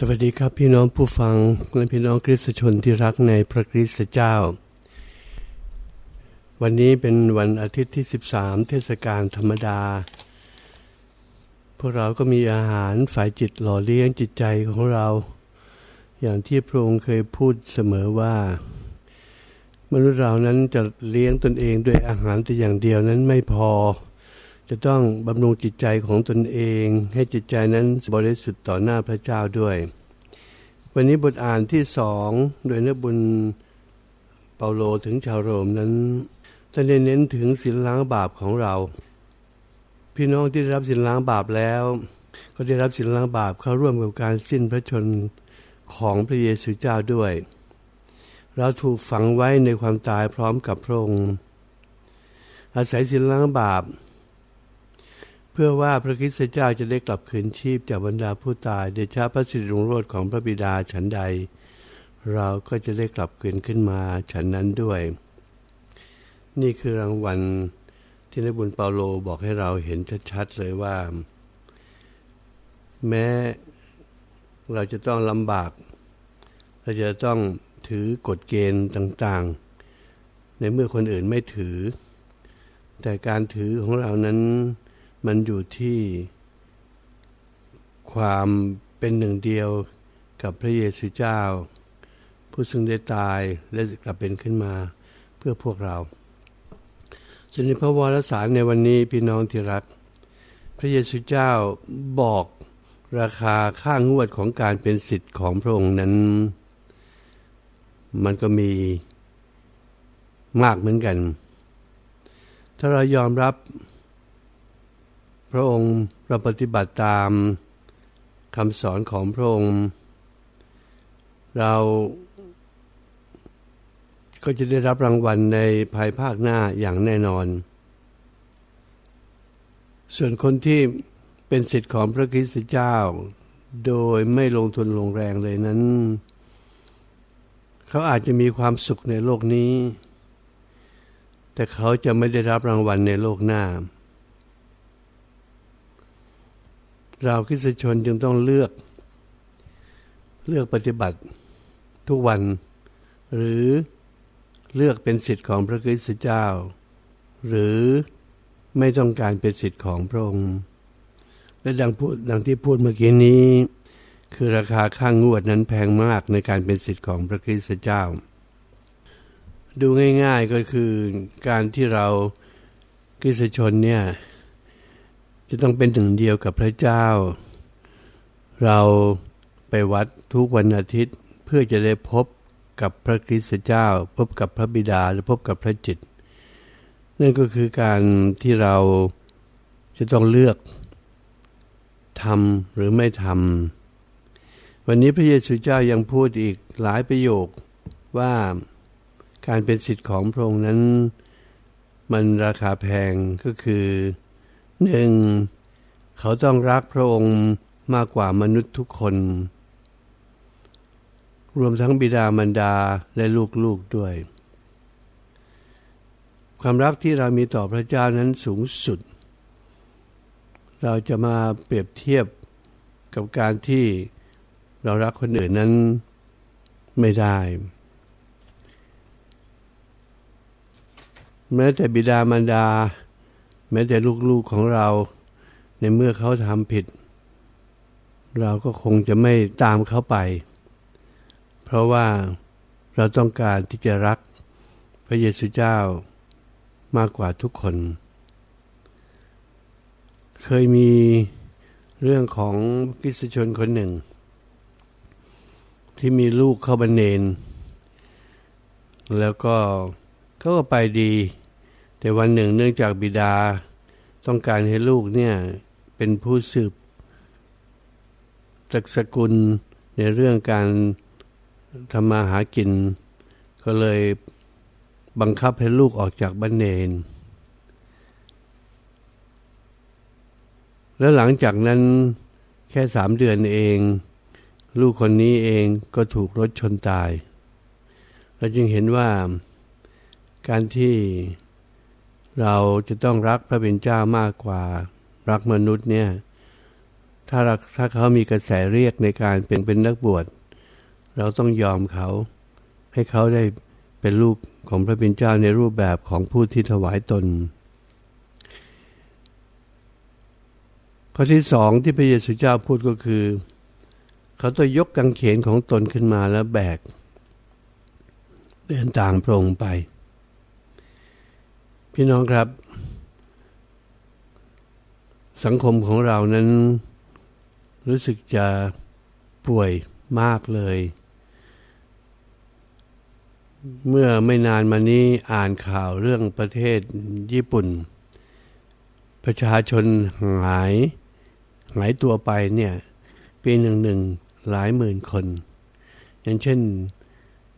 สวัสดีครับพี่น้องผู้ฟังและพี่น้องคริสตชนที่รักในพระคริสตเจ้า วันนี้เป็นวันอาทิตย์ที่ 13 เทศกาลธรรมดา พวกเราก็มีอาหารฝ่ายจิตหล่อเลี้ยงจิตใจของเรา อย่างที่พระองค์เคยพูดเสมอว่า มนุษย์เรานั้นจะเลี้ยงตนเองด้วยอาหารแต่อย่างเดียวนั้นไม่พอ จะต้องบำรุงจิตใจของตนเอง ให้จิตใจนั้นบริสุทธิ์ต่อหน้าพระเจ้าด้วย วันนี้บทอ่านที่สองโดยนบุญเปาโลถึงชาวโรมนั้นจะเน้นถึงศีลล้างบาปของเรา พี่น้องที่ได้รับศีลล้างบาปแล้ว ก็ได้รับศีลล้างบาปเข้าร่วมกับการสิ้นพระชนของพระเยซูเจ้าด้วย เราถูกฝังไว้ในความตายพร้อมกับพระองค์อาศัยศีลล้างบาป พื่อว่าพระคริสตเจ้าจะได้กลับคืนชีพจากบรรดาผู้ตายเดชะพระสิริรุ่งโรจน์ของพระบิดาฉันใด เราก็จะได้กลับคืนขึ้นมาฉันนั้นด้วย นี่คือรางวัลที่นักบุญเปาโลบอกให้เราเห็นชัดๆเลยว่า แม้เราจะต้องลำบาก เราจะต้องถือกฎเกณฑ์ต่างๆ ในเมื่อคนอื่นไม่ถือ แต่การถือของเรานั้น มันอยู่ที่ความเป็นหนึ่งเดียวกับพระเยซูเจ้า ผู้ซึ่งได้ตายและกลับเป็นขึ้นมาเพื่อพวกเราฉะนั้นพระวรสารในวันนี้พี่น้องที่รัก พระเยซูเจ้าบอกราคาค่างวดของการเป็นสิทธิ์ของพระองค์นั้น มันก็มีมากเหมือนกัน ถ้าเรายอมรับ ระองค์เราปฏิบัติตามคำสอนของพระองค์ เราก็จะได้รับรางวัลในภายภาคหน้าอย่างแน่นอน ส่วนคนที่เป็นสิทธิ์ของพระคริสต์เจ้า โดยไม่ลงทุนลงแรงเลยนั้น เขาอาจจะมีความสุขในโลกนี้ แต่เขาจะไม่ได้รับรางวัลในโลกหน้า เราคริสชนจึงต้องเลือก เลือกปฏิบัติทุกวัน หรือเลือกเป็นสิทธิ์ของพระคริสต์เจ้า หรือไม่ต้องการเป็นสิทธิ์ของพระองค์ และดังพูดดังที่พูดเมื่อกี้นี้ คือราคาค่างงวดนั้นแพงมากในการเป็นสิทธิ์ของพระคริสต์เจ้า ดูง่ายๆก็คือการที่เราคริสตชนเนี่ย จะต้องเป็นหนึ่งเดียวกับพระเจ้า เราไปวัดทุกวันอาทิตย์เพื่อจะได้พบกับพระคริสต์เจ้า พบกับพระบิดาหรือพบกับพระจิต นั่นก็คือการที่เราจะต้องเลือกทำหรือไม่ทำวันนี้พระเยซูเจ้ายังพูดอีกหลายประโยคว่าการเป็นสิทธิ์ของพระองค์นั้น มันราคาแพงก็คือ หนึ่งเขาต้องรักพระองค์มากกว่ามนุษย์ทุกคน รวมทั้งบิดามารดาและลูกๆด้วย ความรักที่เรามีต่อพระเจ้านั้นสูงสุด เราจะมาเปรียบเทียบกับการที่เรารักคนอื่นนั้นไม่ได้ แม้แต่บิดามารดา แม้แต่ลูกๆของเรา ในเมื่อเขาทำผิด เราก็คงจะไม่ตามเขาไป เพราะว่าเราต้องการที่จะรักพระเยซูเจ้ามากกว่าทุกคน เคยมีเรื่องของคริสชนคนหนึ่ง ที่มีลูกเข้าบันเนน แล้วก็เขาก็ไปดี แต่วันหนึ่งเนื่องจากบิดาต้องการให้ลูกเนี่ยเป็นผู้สืบจักสกุลในเรื่องการทำมาหากิน ก็เลยบังคับให้ลูกออกจากบ้านเนน แล้วหลังจากนั้นแค่สามเดือนเอง ลูกคนนี้เองก็ถูกรถชนตาย เราจึงเห็นว่าการที่ เราจะต้องรักพระเป็นเจ้ามากกว่า รักมนุษย์เนี่ย ถ้าถ้าเขามีกระแสเรียกในการเป็นเป็นนักบวช เราต้องยอมเขา ให้เขาได้เป็นลูกของพระบิดาเจ้าในรูปแบบของผู้ที่ถวายตน ข้อที่สองที่พระเยซูเจ้าพูดก็คือ เขาต้องยกกางเขนของตนขึ้นมาแล้วแบก เดินต่างพระองค์ไป พี่น้องครับ สังคมของเรานั้น รู้สึกจะป่วยมากเลย เมื่อไม่นานมานี้อ่านข่าวเรื่องประเทศญี่ปุ่น ประชาชนหาย หายตัวไปเนี่ย ปีหนึ่งหนึ่งหลายหมื่นคน อย่างเช่น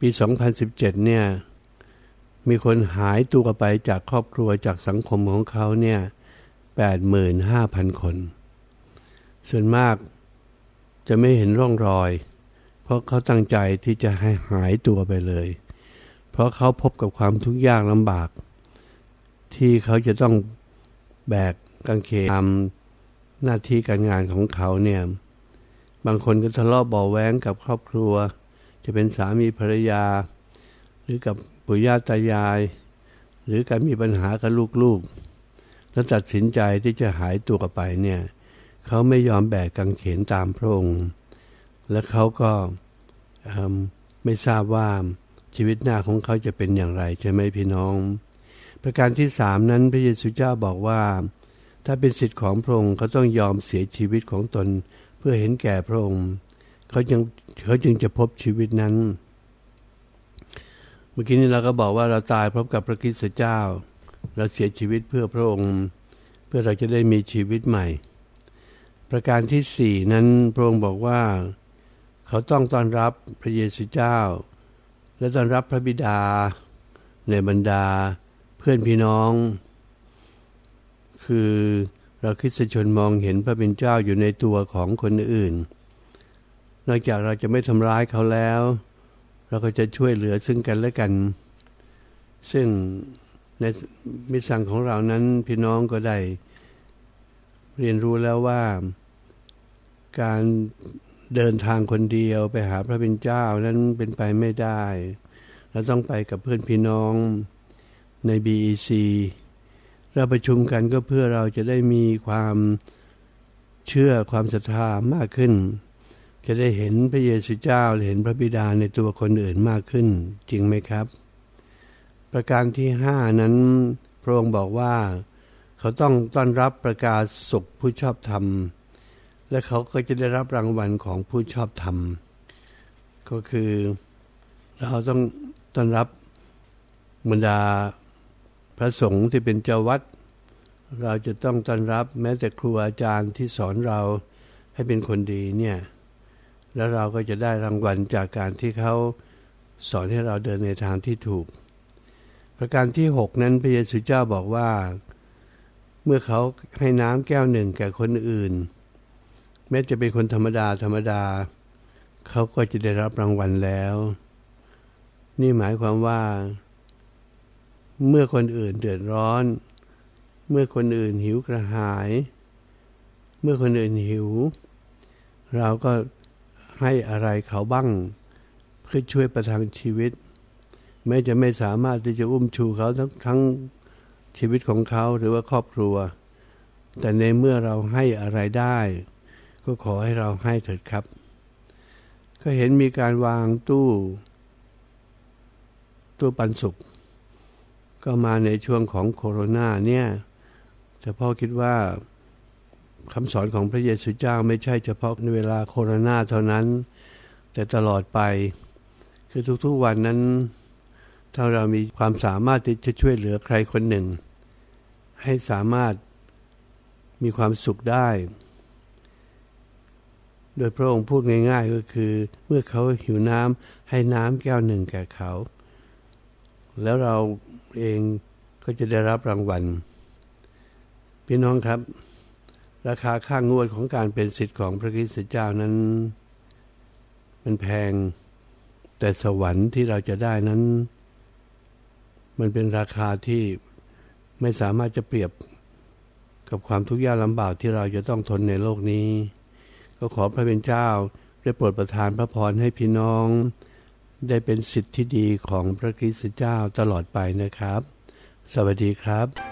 ปี 2017 เนี่ย มีคนหายตัวไปจากครอบครัวจากสังคมของเขาเนี่ย85,000 คน ส่วนมากจะไม่เห็นร่องรอย เพราะเขาตั้งใจที่จะให้หายตัวไปเลย เพราะเขาพบกับความทุกข์ยากลำบาก ที่เขาจะต้องแบกกางเขนทำหน้าที่การงานของเขาเนี่ย บางคนก็ทะเลาะเบาแว้งกับครอบครัว จะเป็นสามีภรรยา รือกับปู่ย่าตายาย หรือการมีปัญหากับลูกๆ แล้วตัดสินใจที่จะหายตัวไปเนี่ยเขาไม่ยอมแบกกังเขนตามพระองค์ และเขาก็ไม่ทราบว่าชีวิตหน้าของเขาจะเป็นอย่างไรใช่ไหมพี่น้อง ประการที่สามนั้นพระเยซูเจ้าบอกว่า ถ้าเป็นสิทธิ์ของพระองค์เขาต้องยอมเสียชีวิตของตนเพื่อเห็นแก่พระองค์เขาจึงเขาจึงจะพบชีวิตนั้น เมื่อกี้นี้เราก็บอกว่าเราตายพบกับพระคริสต์เจ้า เราเสียชีวิตเพื่อพระองค์ เพื่อเราจะได้มีชีวิตใหม่ ประการที่สี่นั้นพระองค์บอกว่า เขาต้องต้อนรับพระเยซูเจ้า และต้อนรับพระบิดา ในบรรดา เพื่อนพี่น้อง คือเราคริสชนมองเห็นพระเป็นเจ้าอยู่ในตัวของคนอื่น นอกจากเราจะไม่ทำร้ายเขาแล้ว เราก็จะช่วยเหลือซึ่งกันและกัน ซึ่งในมิสังของเรานั้นพี่น้องก็ได้ เรียนรู้แล้วว่าการเดินทางคนเดียวไปหาพระเป็นเจ้านั้นเป็นไปไม่ได้เราต้องไปกับเพื่อนพี่น้องใน BEC เราประชุมกันก็เพื่อเราจะได้มีความเชื่อความศรัทธามากขึ้น จะได้เห็นพระเยซูเจ้าเห็นพระบิดาในตัวคนอื่นมากขึ้น จริงไหมครับ ประการที่ห้านั้นพระองค์บอกว่า เขาต้องต้อนรับประกาศสุขผู้ชอบธรรม และเขาก็จะได้รับรางวัลของผู้ชอบธรรม ก็คือเราต้องต้อนรับบรรดาพระสงฆ์ที่เป็นเจ้าวัด เราจะต้องต้อนรับแม้แต่ครูอาจารย์ที่สอนเราให้เป็นคนดีเนี่ย แล้วเราก็จะได้รางวัลจากการที่เขาสอนให้เราเดินในทางที่ถูก ประการที่หกนั้นพระเยซูเจ้าบอกว่า เมื่อเขาให้น้ำแก้วหนึ่งแก่คนอื่น แม้จะเป็นคนธรรมดาธรรมดา เขาก็จะได้รับรางวัลแล้ว นี่หมายความว่า เมื่อคนอื่นเดือดร้อน เมื่อคนอื่นหิวกระหาย เมื่อคนอื่นหิว เราก็ ให้อะไรเขาบ้าง เพื่อช่วยประทังชีวิต แม้จะไม่สามารถที่จะอุ้มชูเขาทั้งทั้งชีวิตของเขาหรือว่าครอบครัว แต่ในเมื่อเราให้อะไรได้ ก็ขอให้เราให้เถิดครับ ก็เห็นมีการวางตู้ตู้ปันสุขก็มาในช่วงของโคโรนาเนี่ยแต่พ่อคิดว่า คำสอนของพระเยซูเจ้าไม่ใช่เฉพาะในเวลาโคโรนาเท่านั้น แต่ตลอดไป คือทุกๆวันนั้น ถ้าเรามีความสามารถที่จะช่วยเหลือใครคนหนึ่ง ให้สามารถมีความสุขได้ โดยพระองค์พูดง่ายๆก็คือ เมื่อเขาหิวน้ำให้น้ำแก้วหนึ่งแก่เขา แล้วเราเองก็จะได้รับรางวัล พี่น้องครับ ราคาค่างวดของการเป็นสิทธิ์ของพระคริสเจ้านั้น มันแพง แต่สวรรค์ที่เราจะได้นั้น มันเป็นราคาที่ไม่สามารถจะเปรียบกับความทุกข์ยากลำบากที่เราจะต้องทนในโลกนี้ ก็ขอพระเป็นเจ้าได้โปรดประทานพระพรให้พี่น้อง ได้เป็นสิทธิ์ที่ดีของพระคริสต์เจ้าตลอดไปนะครับ สวัสดีครับ